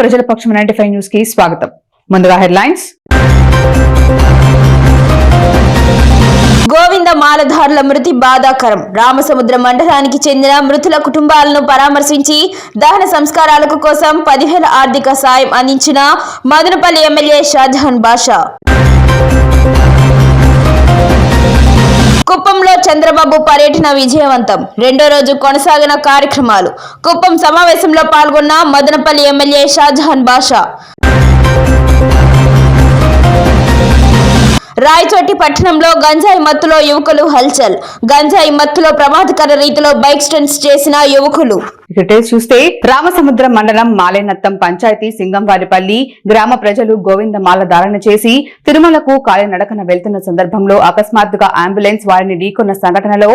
ప్రజల పక్షం ninety five న్యూస్కి స్వాగతం. ముందుగా హెడ్లైన్స్. గోవింద మాలధారుల మృతి బాధాకరం. రామసముద్ర మండలానికి చెందిన మృతుల కుటుంబాలను పరామర్శించి దహన సంస్కారాలకు కోసం పదివేల ఆర్థిక సాయం అందించిన మదనపల్లి ఎమ్మెల్యే షాజహాన్ బాషా. కుప్పంలో చంద్రబాబు పర్యటన విజయవంతం. రెండో రోజు కొనసాగిన కార్యక్రమాలు. కుప్పం సమావేశంలో పాల్గొన్న మదనపల్లి ఎమ్మెల్యే షాజహాన్ బాషా. రాయచోటి పట్టణంలో గంజాయి మత్తులో యువకులు హల్చల్. గంజాయి మత్తులో ప్రమాదకర రీతిలో బైక్ స్టంట్స్ చేసిన యువకులు. డీటెయిల్స్ చూస్తే రామసముద్రం మండలం మాలేనత్తం పంచాయతీ సింగంవారిపల్లి గ్రామ ప్రజలు గోవిందమాల ధారణ చేసి తిరుమలకు కాలినడకన వెళ్తున్న సందర్భంలో అకస్మాత్తుగా అంబులెన్స్ వారిని ఢీకొన్న సంఘటనలో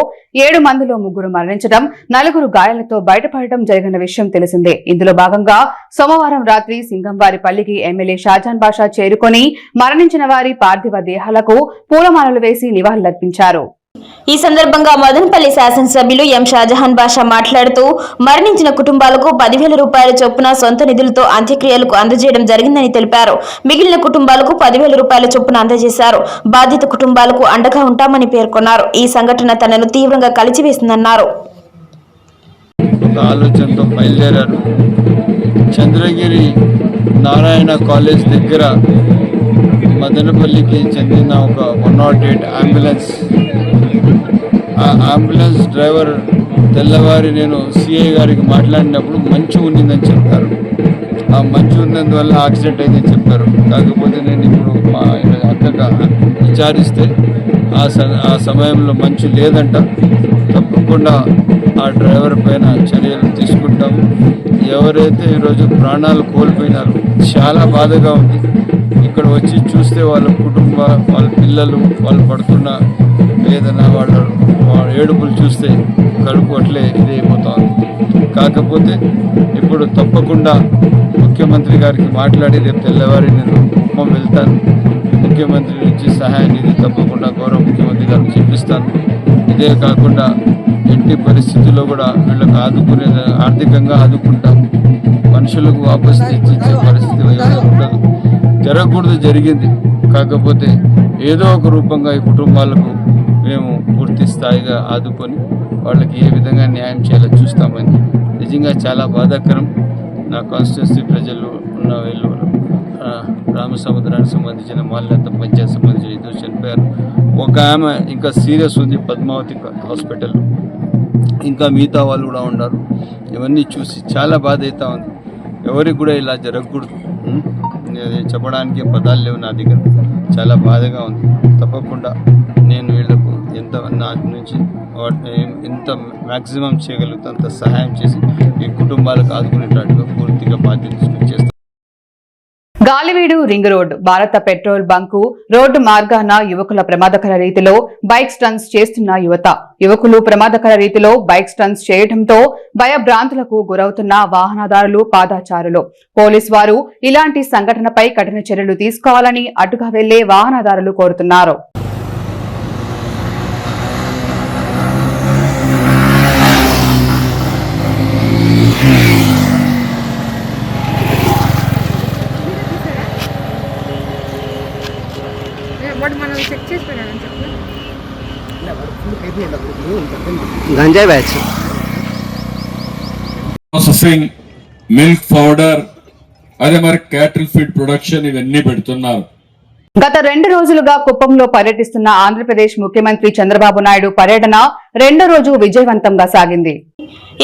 ఏడు మందిలో ముగ్గురు మరణించడం నలుగురు గాయాలతో బయటపడటం జరిగిన విషయం తెలిసిందే. ఇందులో భాగంగా సోమవారం రాత్రి సింగంవారిపల్లికి ఎమ్మెల్యే షాజాన్ బాషా చేరుకొని మరణించిన వారి పార్థివ దేహాలకు పూలమాలలు వేసి నివాళులర్పించారు. ఈ సందర్భంగా మదనపల్లి శాసనసభ్యులు ఎం షాజహాన్ బాషా మాట్లాడుతూ మరణించిన కుటుంబాలకు పదివేల రూపాయల చొప్పున సొంత నిధులతో అంత్యక్రియలకు అందజేయడం జరిగిందని తెలిపారు. మిగిలిన కుటుంబాలకు పదివేల రూపాయల చొప్పున అందజేశారు. బాధిత కుటుంబాలకు అండగా ఉంటామని పేర్కొన్నారు. ఈ సంఘటన తనను తీవ్రంగా కలిచివేసిందన్నారు. ఆలోచనతో బయలుదేరారు. చంద్రగిరి నారాయణ కాలేజ్ దగ్గర మదనపల్లికి చెందిన ఒక వన్ నాట్ ఎయిట్ అంబులెన్స్ ఆ అంబులెన్స్ డ్రైవర్ తెల్లవారి నేను సిఐ గారికి మాట్లాడినప్పుడు మంచు ఉన్నిందని చెప్పారు. ఆ మంచు ఉన్నందువల్ల యాక్సిడెంట్ అయిందని చెప్పారు. కాకపోతే నేను ఇప్పుడు మా అక్కగా విచారిస్తే ఆ స ఆ సమయంలో మంచు లేదంట. తప్పకుండా ఆ డ్రైవర్ పైన చర్యలు తీసుకుంటాము. ఎవరైతే ఈరోజు ప్రాణాలు కోల్పోయినారో చాలా బాధగా ఉంది. ఇక్కడ వచ్చి చూస్తే వాళ్ళ కుటుంబ వాళ్ళ పిల్లలు వాళ్ళు పడుతున్న వేదన వాళ్ళ వాళ్ళ ఏడుపులు చూస్తే కడుపు అట్లే ఇదైపోతుంది. కాకపోతే ఇప్పుడు తప్పకుండా ముఖ్యమంత్రి గారికి మాట్లాడి రేపు తెల్లవారి నేను కుప్పం వెళ్తాను. ముఖ్యమంత్రి నుంచి సహాయాన్ని తప్పకుండా గౌరవ ముఖ్యమంత్రి గారికి చూపిస్తాను ఇదే కాకుండా ఎట్టి పరిస్థితుల్లో కూడా వీళ్ళకి ఆదుకునే ఆర్థికంగా ఆదుకుంటాను మనుషులకు వాపసు తెచ్చిచ్చే పరిస్థితి జరగకూడదు జరిగింది. కాకపోతే ఏదో ఒక రూపంగా ఈ కుటుంబాలకు మేము పూర్తి స్థాయిగా ఆదుకొని వాళ్ళకి ఏ విధంగా న్యాయం చేయాలో చూస్తామని నిజంగా చాలా బాధాకరం. నా కాన్స్టిట్యున్సీ ప్రజలు ఉన్న వీళ్ళు రామసముద్రానికి సంబంధించిన మాల్యంత పంచాయతీ సంబంధించిన ఇద్దరు చనిపోయారు. ఒక ఆమె ఇంకా సీరియస్ ఉంది పద్మావతి హాస్పిటల్. ఇంకా మిగతా వాళ్ళు కూడా ఉన్నారు. ఇవన్నీ చూసి చాలా బాధ అవుతా ఉంది. ఎవరికి కూడా ఇలా జరగకూడదు. చెప్పడానికి పదాలు లేవు నా దగ్గర. చాలా బాధగా ఉంది. తప్పకుండా నేను వీళ్ళకు ఎంత నా నుంచి ఎంత మ్యాక్సిమం చేయగలుగుతా అంత సహాయం చేసి ఈ కుటుంబాలకు ఆదుకునేటట్టుగా పూర్తిగా బాధ్యత చేస్తాను Galiveedu ring road Bharat petrol bunk road మార్గాన యువకుల ప్రమాదకర రీతిలో బైక్ స్టన్స్ చేస్తున్న యువత. యువకులు ప్రమాదకర రీతిలో బైక్ స్టన్స్ చేయడంతో భయభ్రాంతులకు గురవుతున్న వాహనదారులు పాదాచారులు. పోలీస్ వారు ఇలాంటి సంఘటనపై కఠిన చర్యలు తీసుకోవాలని అటుగా వెళ్ళే వాహనదారులు కోరుతున్నారు వాడు మనం చెక్ చేసి పెట్టాడని చెప్పు గంజాయి బ్యాచ్. ప్రాసెసింగ్ మిల్క్ పౌడర్ అదే మరి క్యాటిల్ ఫీడ్ ప్రొడక్షన్ ఇవన్నీ పెడుతున్నారు. గత రెండు రోజులుగా కుప్పంలో పర్యటిస్తున్న ఆంధ్రప్రదేశ్ ముఖ్యమంత్రి చంద్రబాబు నాయుడు పర్యటన రెండో రోజు విజయవంతంగా సాగింది.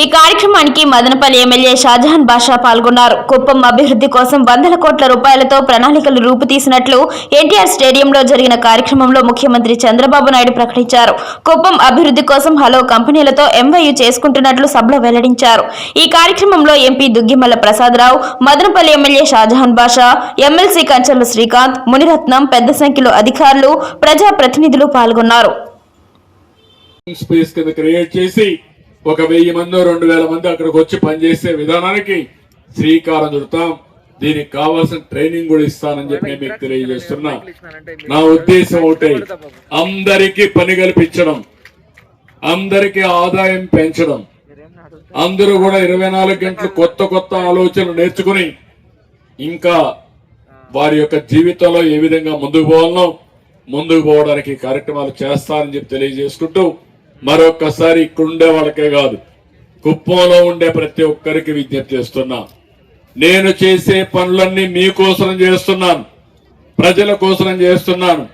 ఈ కార్యక్రమానికి మదనపల్లి ఎమ్మెల్యే షాజహాన్ బాషా పాల్గొన్నారు. కుప్పం అభివృద్ధి కోసం వందల కోట్ల రూపాయలతో ప్రణాళికలు రూపుతీసినట్లు ఎన్టీఆర్ స్టేడియంలో జరిగిన కార్యక్రమంలో ముఖ్యమంత్రి చంద్రబాబు నాయుడు ప్రకటించారు. కుప్పం అభివృద్ధి కోసం హలో కంపెనీలతో ఎంవైయు చేసుకుంటున్నట్లు సభలో వెల్లడించారు. ఈ కార్యక్రమంలో MP Duggimalla Prasadarao Madanapalle MLA Shahjahan Basha MLC Kancharla Srikanth Muniratnam పెద్ద సంఖ్యలో అధికారులు ప్రజాప్రతినిధులు పాల్గొన్నారు. స్పేస్ కింద క్రియేట్ చేసి ఒక వెయ్యి మంది రెండు వేల మంది అక్కడికి వచ్చి పనిచేసే విధానానికి శ్రీకారం చుడతాం. దీనికి కావాల్సిన ట్రైనింగ్ కూడా ఇస్తానని చెప్పి నేను మీకు తెలియజేస్తున్నా. నా ఉద్దేశం ఒకటే అందరికీ పని కల్పించడం అందరికీ ఆదాయం పెంచడం. అందరూ కూడా ఇరవై నాలుగు గంటలు కొత్త కొత్త ఆలోచనలు నేర్చుకుని ఇంకా వారి యొక్క జీవితంలో ఏ విధంగా ముందుకు పోవాలనో ముందుకు పోవడానికి కార్యక్రమాలు చేస్తారని చెప్పి తెలియజేసుకుంటూ మరొక్కసారి ఇక్కడుండే వాళ్ళకే కాదు కుప్పంలో ఉండే ప్రతి ఒక్కరికి విజ్ఞప్తి చేస్తున్నా. నేను చేసే పనులన్నీ మీకోసం చేస్తున్నాను ప్రజల కోసం చేస్తున్నాను.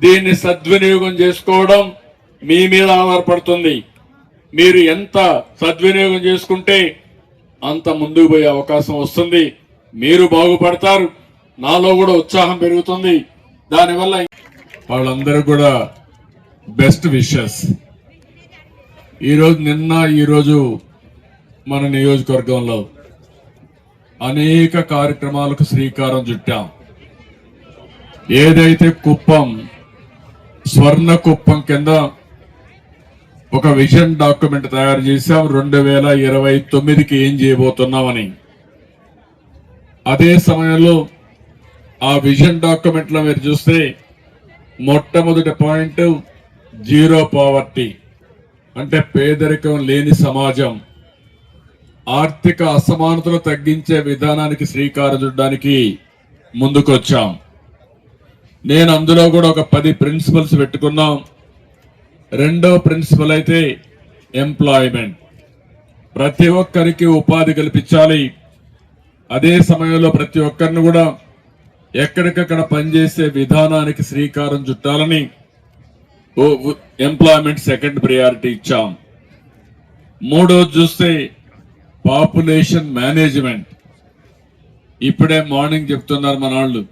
దీన్ని సద్వినియోగం చేసుకోవడం మీ మీద ఆధారపడుతుంది. మీరు ఎంత సద్వినియోగం చేసుకుంటే అంత ముందుకు పోయే అవకాశం వస్తుంది. మీరు బాగుపడతారు. నాలో కూడా ఉత్సాహం పెరుగుతుంది. దానివల్ల వాళ్ళందరూ కూడా బెస్ట్ విషెస్. ఈరోజు నిన్న ఈరోజు మన నియోజకవర్గంలో అనేక కార్యక్రమాలకు శ్రీకారం చుట్టాం. ఏదైతే కుప్పం స్వర్ణ కుప్పం కింద ఒక విజన్ డాక్యుమెంట్ తయారు చేశాం రెండు వేల ఇరవై తొమ్మిదికి ఏం చేయబోతున్నామని. అదే సమయంలో ఆ విజన్ డాక్యుమెంట్లో మీరు చూస్తే మొట్టమొదటి పాయింట్ జీరో పావర్టీ. అంటే పేదరికం లేని సమాజం ఆర్థిక అసమానతలు తగ్గించే విధానానికి శ్రీకారం చుట్టడానికి ముందుకొచ్చాం. నేను అందులో కూడా ఒక పది ప్రిన్సిపల్స్ పెట్టుకున్నాం. రెండో ప్రిన్సిపల్ అయితే ఎంప్లాయ్మెంట్ ప్రతి ఒక్కరికి ఉపాధి కల్పించాలి. అదే సమయంలో ప్రతి ఒక్కరిని కూడా ఎక్కడికక్కడ పనిచేసే విధానానికి శ్రీకారం చుట్టాలని ఎంప్లాయ్మెంట్ సెకండ్ ప్రియారిటీ ఇచ్చాం. మూడోది చూస్తే పాపులేషన్ మేనేజ్మెంట్ ఇప్పుడే మార్నింగ్ చెప్తున్నారు మన వాళ్ళు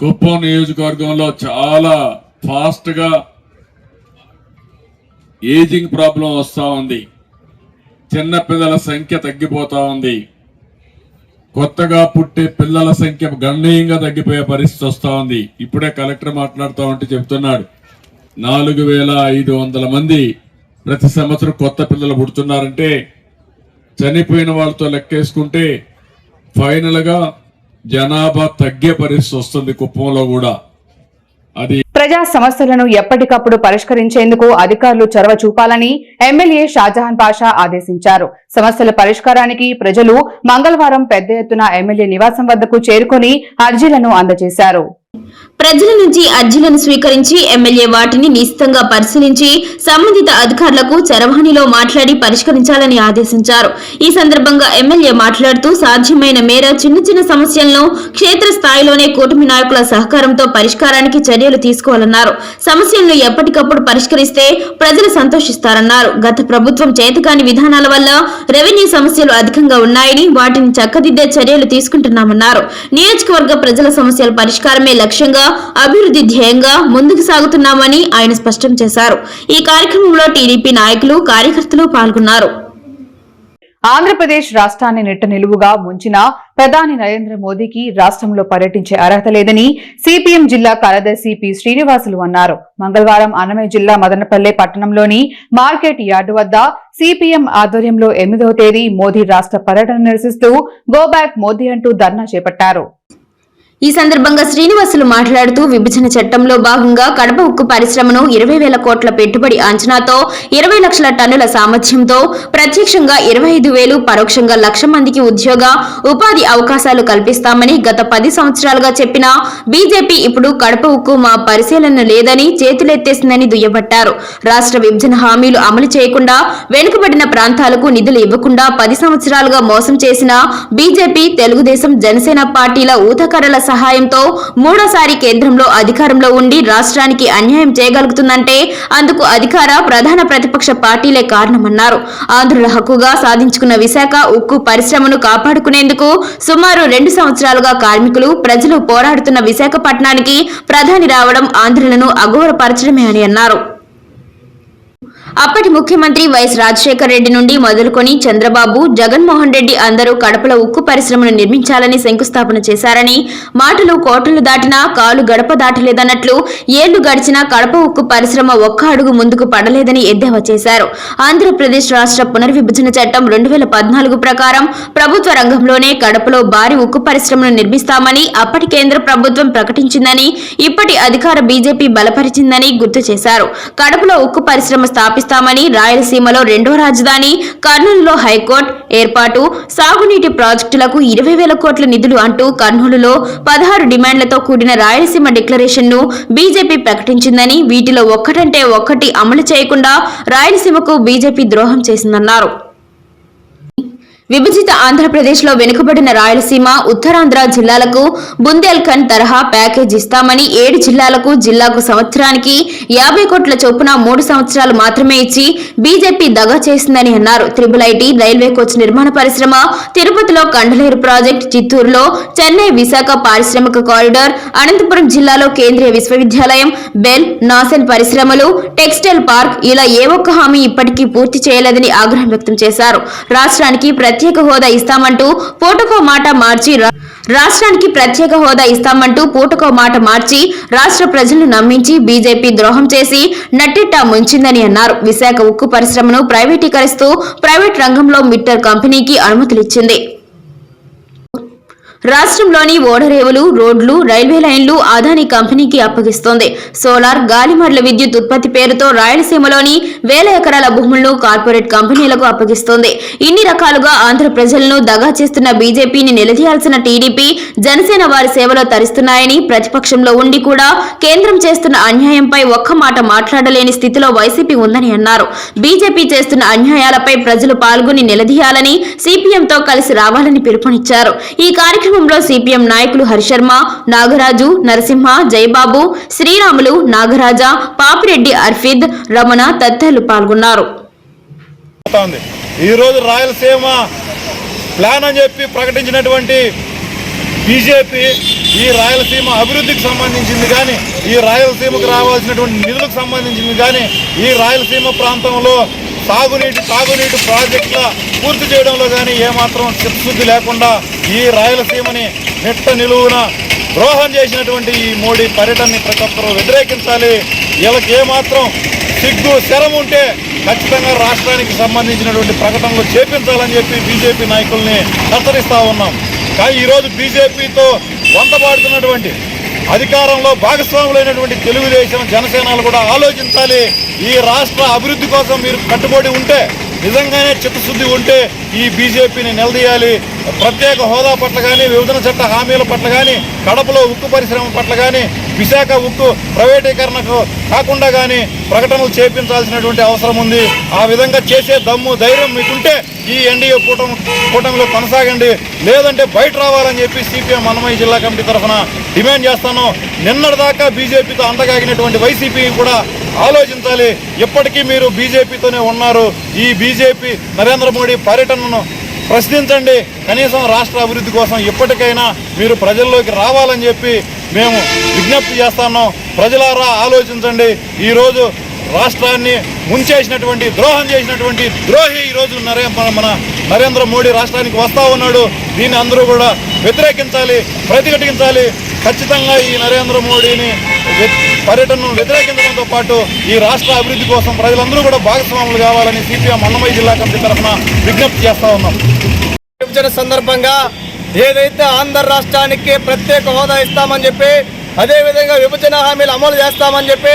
కుప్పం నియోజకవర్గంలో చాలా ఫాస్ట్గా ఏజింగ్ ప్రాబ్లం వస్తూ ఉంది. చిన్న పిల్లల సంఖ్య తగ్గిపోతూ ఉంది. కొత్తగా పుట్టే పిల్లల సంఖ్య గణనీయంగా తగ్గిపోయే పరిస్థితి వస్తూ ఉంది. ఇప్పుడే కలెక్టర్ మాట్లాడుతూ ఉంటే చెప్తున్నాడు. నాలుగు వేల ఐదు వందల మంది ప్రతి సంవత్సరం కొత్త పిల్లలు పుడుతున్నారంటే చనిపోయిన వాళ్ళతో లెక్కేసుకుంటే ఫైనల్గా జనాభా తగ్గే పరిస్థితి వస్తుంది కుప్పంలో కూడా. అది ప్రజా సమస్యలను ఎప్పటికప్పుడు పరిష్కరించేందుకు అధికారులు చొరవ చూపాలని ఎమ్మెల్యే షాజహాన్ పాషా ఆదేశించారు. సమస్యల పరిష్కారానికి ప్రజలు మంగళవారం పెద్ద ఎత్తున ఎమ్మెల్యే నివాసం వద్దకు చేరుకుని అర్జీలను అందజేశారు. ప్రజల నుంచి అర్జీలను స్వీకరించి ఎమ్మెల్యే వాటిని నిశితంగా పరిశీలించి సంబంధిత అధికారులకు చరవాణిలో మాట్లాడి పరిష్కరించాలని ఆదేశించారు. ఈ సందర్భంగా ఎమ్మెల్యే మాట్లాడుతూ సాధ్యమైన మేర చిన్న చిన్న సమస్యలను క్షేత్రస్థాయిలోనే కూటమి నాయకుల సహకారంతో పరిష్కారానికి చర్యలు తీసుకోవాలన్నారు. సమస్యలను ఎప్పటికప్పుడు పరిష్కరిస్తే ప్రజలు సంతోషిస్తారన్నారు. గత ప్రభుత్వం చేతకాని విధానాల వల్ల రెవెన్యూ సమస్యలు అధికంగా ఉన్నాయని వాటిని చక్కదిద్దే చర్యలు తీసుకుంటున్నామన్నారు. నియోజకవర్గ ప్రజల సమస్యల పరిష్కారమే లక్ష్యంగా అభివృద్ధి ధ్యేయంగా ముందుకు సాగుతున్నామని ఆయన స్పష్టం చేశారు. ఈ కార్యక్రమంలో టీడీపీ నాయకులు కార్యకర్తలు పాల్గొన్నారు. ఆంధ్రప్రదేశ్ రాష్ట్రాన్ని నిట్ట నిలువుగా ముంచిన ప్రధాని నరేంద్ర మోదీకి రాష్ట్రంలో పర్యటించే అర్హత లేదని సిపిఎం జిల్లా కార్యదర్శి పి శ్రీనివాసులు అన్నారు. మంగళవారం అన్నమయ్య జిల్లా మదనపల్లె పట్టణంలోని మార్కెట్ యార్డు వద్ద సిపిఎం ఆధ్వర్యంలో ఎనిమిదవ తేదీ మోదీ రాష్ట్ర పర్యటన నిరసిస్తూ గోబ్యాక్ మోదీ అంటూ ధర్నా చేపట్టారు. ఈ సందర్భంగా శ్రీనివాసులు మాట్లాడుతూ విభజన చట్టంలో భాగంగా కడప ఉక్కు పరిశ్రమను ఇరవై వేల కోట్ల పెట్టుబడి అంచనాతో ఇరవై లక్షల టన్నుల సామర్థ్యంతో ప్రత్యక్షంగా ఇరవై ఐదు వేలు పరోక్షంగా లక్ష మందికి ఉద్యోగ ఉపాధి అవకాశాలు కల్పిస్తామని గత పది సంవత్సరాలుగా చెప్పిన బీజేపీ ఇప్పుడు కడప ఉక్కు మా పరిశీలన లేదని చేతులెత్తేసిందని దుయ్యబట్టారు. రాష్ట్ర విభజన హామీలు అమలు చేయకుండా వెనుకబడిన ప్రాంతాలకు నిధులు ఇవ్వకుండా పది సంవత్సరాలుగా మోసం చేసిన బీజేపీ తెలుగుదేశం జనసేన పార్టీల ఊతకరల సహాయంతో మూడోసారి కేంద్రంలో అధికారంలో ఉండి రాష్ట్రానికి అన్యాయం చేయగలుగుతుందంటే అందుకు అధికార ప్రధాన ప్రతిపక్ష పార్టీలే కారణమన్నారు. ఆంధ్రుల హక్కుగా సాధించుకున్న విశాఖ ఉక్కు పరిశ్రమను కాపాడుకునేందుకు సుమారు రెండు సంవత్సరాలుగా కార్మికులు ప్రజలు పోరాడుతున్న విశాఖపట్నానికి ప్రధాని రావడం ఆంధ్రులను అఘోరపరచడమే అని అన్నారు. అప్పటి ముఖ్యమంత్రి వైఎస్ రాజశేఖర రెడ్డి నుండి మొదలుకొని చంద్రబాబు జగన్మోహన్ రెడ్డి అందరూ కడపలో ఉక్కు పరిశ్రమను నిర్మించాలని శంకుస్థాపన చేశారని మాటలు కోటలు దాటినా కాలు గడప దాటలేదన్నట్లు ఏళ్ళు గడిచినా కడప ఉక్కు పరిశ్రమ ఒక్క అడుగు ముందుకు పడలేదని ఎద్దేవా చేశారు. ఆంధ్రప్రదేశ్ రాష్ట్ర పునర్విభజన చట్టం రెండు వేల పద్నాలుగు ప్రకారం ప్రభుత్వ రంగంలోనే కడపలో భారీ ఉక్కు పరిశ్రమను నిర్మిస్తామని అప్పటి కేంద్ర ప్రభుత్వం ప్రకటించిందని ఇప్పటి అధికార బీజేపీ బలపరిచిందని గుర్తు చేశారు. కడపలో ఉక్కు పరిశ్రమ స్థాపిస్తే స్థాపిస్తామని రాయలసీమలో రెండో రాజధాని కర్నూలులో హైకోర్టు ఏర్పాటు. సాగునీటి ప్రాజెక్టులకు ఇరవై వేల కోట్ల నిధులు అంటూ కర్నూలులో పదహారు డిమాండ్లతో కూడిన రాయలసీమ డిక్లరేషన్ను బీజేపీ ప్రకటించిందని వీటిలో ఒక్కటంటే ఒక్కటి అమలు చేయకుండా రాయలసీమకు బీజేపీ ద్రోహం చేసిందన్నారు. విభజిత ఆంధ్రప్రదేశ్లో వెనుకబడిన రాయలసీమ ఉత్తరాంధ్ర జిల్లాలకు బుందేల్ఖండ్ తరహా ప్యాకేజ్ ఇస్తామని ఏడు జిల్లాలకు జిల్లాకు సంవత్సరానికి యాభై కోట్ల చొప్పున మూడు సంవత్సరాలు మాత్రమే ఇచ్చి బీజేపీ దగా చేసిందని అన్నారు. త్రిబుల్ ఐటీ రైల్వే కోచ్ నిర్మాణ పరిశ్రమ తిరుపతిలో కండలేరు ప్రాజెక్ట్ చిత్తూరులో చెన్నై విశాఖ పారిశ్రామిక కారిడార్ అనంతపురం జిల్లాలో కేంద్రీయ విశ్వవిద్యాలయం బెల్ నాసెల్ పరిశ్రమలు టెక్స్టైల్ పార్క్ ఇలా ఏ ఒక్క హామీ ఇప్పటికీ పూర్తి చేయలేదని ఆగ్రహం వ్యక్తం చేశారు. రాష్ట్రానికి ప్రత్యేక హోదా ఇస్తామంటూ పూటకో మాట మార్చి రాష్ట్రానికి ప్రత్యేక హోదా ఇస్తామంటూ పూటకో మాట మార్చి రాష్ట్ర ప్రజలను నమ్మించి బీజేపీ ద్రోహం చేసి నట్టిట్టా ముంచిందని అన్నారు. విశాఖ ఉక్కు పరిశ్రమను ప్రైవేటీకరిస్తూ ప్రైవేట్ రంగంలో మిట్టర్ కంపెనీకి అనుమతులిచ్చింది. రాష్ట్రంలోని ఓడరేవులు రోడ్లు రైల్వే లైన్లు అదానీ కంపెనీకి అప్పగిస్తోంది. సోలార్ గాలిమర్ల విద్యుత్ ఉత్పత్తి పేరుతో రాయలసీమలోని వేల ఎకరాల భూములను కార్పొరేట్ కంపెనీలకు అప్పగిస్తోంది. ఇన్ని రకాలుగా ఆంధ్ర ప్రజలను దగా చేస్తున్న బీజేపీని నిలదీయాల్సిన టీడీపీ జనసేన వారి సేవలో తరిస్తున్నాయని ప్రతిపక్షంలో ఉండి కూడా కేంద్రం చేస్తున్న అన్యాయంపై ఒక్క మాట మాట్లాడలేని స్థితిలో వైసీపీ ఉందని అన్నారు. బీజేపీ చేస్తున్న అన్యాయాలపై ప్రజలు పాల్గొని నిలదీయాలని సిపిఎంతో కలిసి రావాలని పిలుపునిచ్చారు. ఈ కార్యక్రమం కార్యక్రమంలో సిపిఎం నాయకులు హరిశర్మ నాగరాజు నరసింహ జయబాబు శ్రీరాములు నాగరాజ పాపిరెడ్డి అర్ఫిద్ రమణ తదితరులు పాల్గొన్నారు. అవుతా ఉంది ఈరోజు రాయలసీమ ప్లాన్ అని చెప్పి ప్రకటించినటువంటి బీజేపీ ఈ రాయలసీమ అభివృద్ధికి సంబంధించింది కానీ ఈ రాయలసీమకు రావాల్సినటువంటి నిధులకు సంబంధించింది కానీ ఈ రాయలసీమ ప్రాంతంలో సాగునీటి సాగునీటి ప్రాజెక్టుల పూర్తి చేయడంలో కానీ ఏమాత్రం చిత్తశుద్ధి లేకుండా ఈ రాయలసీమని నిట్ట నిలువున ద్రోహం చేసినటువంటి ఈ మోడీ పర్యటనని ప్రతి ఒక్కరూ వ్యతిరేకించాలి. వీళ్ళకి ఏమాత్రం సిగ్గు శరం ఉంటే ఖచ్చితంగా రాష్ట్రానికి సంబంధించినటువంటి ప్రకటనలు చేపించాలని చెప్పి బీజేపీ నాయకుల్ని హెచ్చరిస్తూ ఉన్నాం. కానీ ఈరోజు బీజేపీతో వంతపాడుతున్నటువంటి అధికారంలో భాగస్వాములైనటువంటి తెలుగుదేశం జనసేనలు కూడా ఆలోచించాలి. ఈ రాష్ట్ర అభివృద్ధి కోసం మీరు కట్టుబడి ఉంటే నిజంగానే చిత్తశుద్ధి ఉంటే ఈ బీజేపీని నిలదీయాలి. ప్రత్యేక హోదా పట్ల కానీ విభజన చట్ట హామీల పట్ల కానీ కడపలో ఉక్కు పరిశ్రమ పట్ల కానీ విశాఖ ఉక్కు ప్రైవేటీకరణకు కాకుండా కానీ ప్రకటనలు చేపించాల్సినటువంటి అవసరం ఉంది. ఆ విధంగా చేసే దమ్ము ధైర్యం మీకుంటే ఈ ఎన్డీఏ కూటమి కూటమిలో కొనసాగండి. లేదంటే బయట రావాలని చెప్పి సిపిఎం అన్నమయ్య జిల్లా కమిటీ తరఫున డిమాండ్ చేస్తాను. నిన్నటిదాకా బీజేపీతో అందగాగినటువంటి వైసీపీ కూడా ఆలోచించాలి. ఇప్పటికీ మీరు బీజేపీతోనే ఉన్నారు. ఈ బీజేపీ నరేంద్ర మోడీ పర్యటనను ప్రశ్నించండి. కనీసం రాష్ట్ర అభివృద్ధి కోసం ఎప్పటికైనా మీరు ప్రజల్లోకి రావాలని చెప్పి మేము విజ్ఞప్తి చేస్తున్నాం. ప్రజలారా ఆలోచించండి. ఈరోజు రాష్ట్రాన్ని ముంచేసినటువంటి ద్రోహం చేసినటువంటి ద్రోహి ఈరోజు నరే మన మన నరేంద్ర మోడీ రాష్ట్రానికి వస్తా ఉన్నాడు. దీన్ని అందరూ కూడా వ్యతిరేకించాలి ప్రతిఘటించాలి. ఖచ్చితంగా ఈ నరేంద్ర మోడీని పర్యటనను వ్యతిరేకించడంతో పాటు ఈ రాష్ట్ర అభివృద్ధి కోసం ప్రజలందరూ కూడా భాగస్వాములు కావాలని సిపిఎం అన్నమయ్య జిల్లా కమిటీ తరఫున విజ్ఞప్తి చేస్తా ఉన్నాం. విభజన సందర్భంగా ఏదైతే ఆంధ్ర రాష్ట్రానికి ప్రత్యేక హోదా ఇస్తామని చెప్పి అదేవిధంగా విభజన హామీలు అమలు చేస్తామని చెప్పి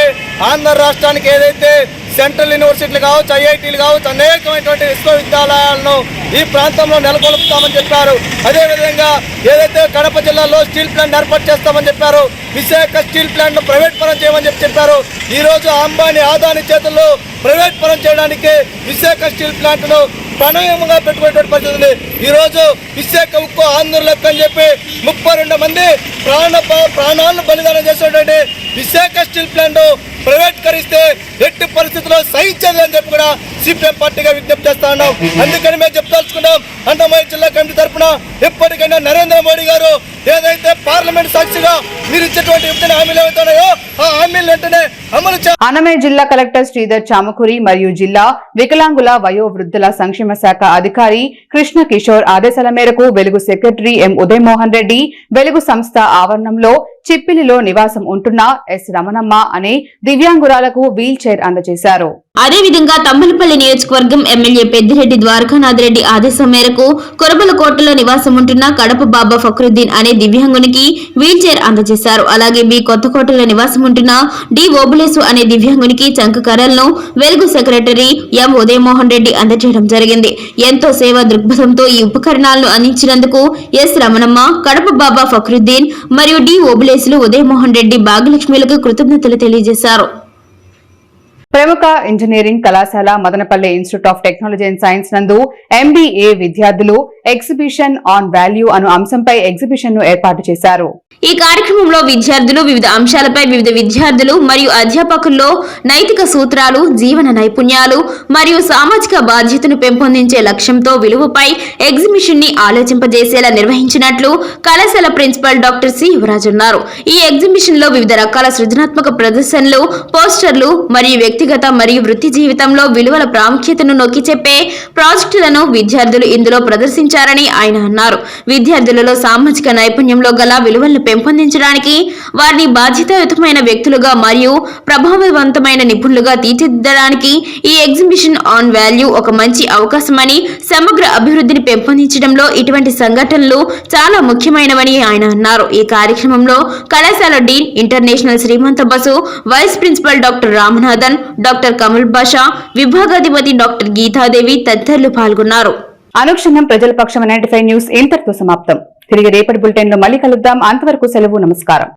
ఆంధ్ర రాష్ట్రానికి ఏదైతే సెంట్రల్ యూనివర్సిటీలు కావచ్చు ఐఐటీలు కావచ్చు అనేకమైనటువంటి విశ్వవిద్యాలయాలను ఈ ప్రాంతంలో నెలకొల్పుతామని చెప్పారు. అదేవిధంగా ఏదైతే కడప జిల్లాలో స్టీల్ ప్లాంట్ ఏర్పాటు చేస్తామని చెప్పారు విశాఖ స్టీల్ ప్లాంట్ను ప్రైవేట్ పరం చేయమని చెప్పి చెప్పారు. ఈరోజు అంబానీ ఆదాని చేతుల్లో ప్రైవేట్ పరం చేయడానికి విశాఖ స్టీల్ ప్లాంట్ను ప్రణయంగా పెట్టుకునేటువంటి పరిస్థితి ఉంది. ఈ రోజు విశాఖ ఉక్కు ఆందోళనకు అని చెప్పి ముప్పై రెండు మంది ప్రాణ ప్రాణాలను బలిదానం చేసినటువంటి విశాఖ స్టీల్ ప్లాంట్ ప్రైవేట్కరిస్తే ఎట్టి పరిస్థితుల్లో సహించదు అని చెప్పి కూడా సిపిఎం పార్టీగా విజ్ఞప్తి చేస్తా ఉన్నాం. అందుకని మేము చెప్తాల్చుకున్నాం అన్నమయ్య జిల్లా కమిటీ తరఫున ఎప్పటికైనా నరేంద్ర మోడీ గారు ఏదైతే పార్లమెంట్ సాక్షిగా మీరు ఇచ్చేటువంటి విభజన హామీలు ఏవైతున్నాయో ఆ హామీలు వెంటనే అమలు అన్నమయ్య జిల్లా కలెక్టర్ శ్రీధర్ చామకూరి మరియు జిల్లా వికలాంగుల వయో వృద్ధుల సంక్షేమ శాఖ అధికారి కృష్ణ కిషోర్ ఆదేశాల మేరకు వెలుగు సెక్రటరీ ఎం ఉదయమోహన్ రెడ్డి వెలుగు సంస్థ ఆవరణంలో చిప్పిలిలో నివాసం ఉంటున్న ఎస్ రమణమ్మ అనే దివ్యాంగురాలకు వీల్ చైర్ అందజేశారు. అదేవిధంగా తమ్మలపల్లి నియోజకవర్గం ఎమ్మెల్యే పెద్దిరెడ్డి ద్వారకానాథ్ రెడ్డి ఆదేశం మేరకు కొరబలకోటలో నివాసం ఉంటున్న కడప బాబా ఫక్రుద్దీన్ అనే దివ్యాంగునికి వీల్ చైర్ అందజేశారు. అలాగే బి కొత్తకోటలో నివాసం ఉంటున్న డి ఓబులేసు అనే దివ్యాంగునికి చంక కర్రలను వెలుగు సెక్రటరీ ఎం ఉదయమోహన్ రెడ్డి అందజేయడం జరిగింది. ఎంతో సేవా దృక్పథంతో ఈ ఉపకరణాలను అందించినందుకు ఎస్ రమణమ్మ కడప బాబా ఫక్రుద్దీన్ మరియు డి ఓబులేసులు ఉదయమోహన్ రెడ్డి భాగ్యలక్ష్మిలకు కృతజ్ఞతలు తెలియజేశారు. ప్రముఖ ఇంజనీరింగ్ కళాశాల Madanapalle institute of technology and science నందు ఎంబీఏ విద్యార్థులు ఎగ్జిబిషన్ ఆన్ వాల్యూ అను అంశంపై ఎగ్జిబిషన్ను ఏర్పాటు చేశారు. ఈ కార్యక్రమంలో విద్యార్థులు వివిధ అంశాలపై వివిధ విద్యార్థులు మరియు అధ్యాపకుల్లో నైతిక సూత్రాలు జీవన నైపుణ్యాలు మరియు సామాజిక బాధ్యతను పెంపొందించే లక్ష్యంతో విలువపై ఎగ్జిబిషన్ని ఆలోచింపజేసేలా నిర్వహించినట్లు కళాశాల ప్రిన్సిపల్ డాక్టర్ సి యువరాజ్ అన్నారు. ఈ ఎగ్జిబిషన్లో వివిధ రకాల సృజనాత్మక ప్రదర్శనలు పోస్టర్లు మరియు వ్యక్తిగత మరియు వృత్తి జీవితంలో విలువల ప్రాముఖ్యతను నొక్కి చెప్పే ప్రాజెక్టులను విద్యార్థులు ఇందులో ప్రదర్శించారు ప్రదర్శించారని ఆయన అన్నారు. విద్యార్థులలో సామాజిక నైపుణ్యంలో గల విలువలను పెంపొందించడానికి వారిని బాధ్యతాయుతమైన వ్యక్తులుగా మరియు ప్రభావవంతమైన నిపుణులుగా తీర్చిదిద్దడానికి ఈ ఎగ్జిబిషన్ ఆన్ వాల్యూ ఒక మంచి అవకాశమని సమగ్ర అభివృద్ధిని పెంపొందించడంలో ఇటువంటి సంఘటనలు చాలా ముఖ్యమైనవని ఆయన అన్నారు. ఈ కార్యక్రమంలో కళాశాల dean international Srimanta Basu vice principal doctor Ramanathan doctor Kamal Basha విభాగాధిపతి doctor Geetadevi తదితరులు పాల్గొన్నారు. అనుక్షణం ప్రజల పక్షం నైన్టీ న్యూస్ ఇంతటితో సమాప్తం. తిరిగి రేపటి బులెటిన్లో మళ్ళీ కలుద్దాం. అంతవరకు సెలవు నమస్కారం.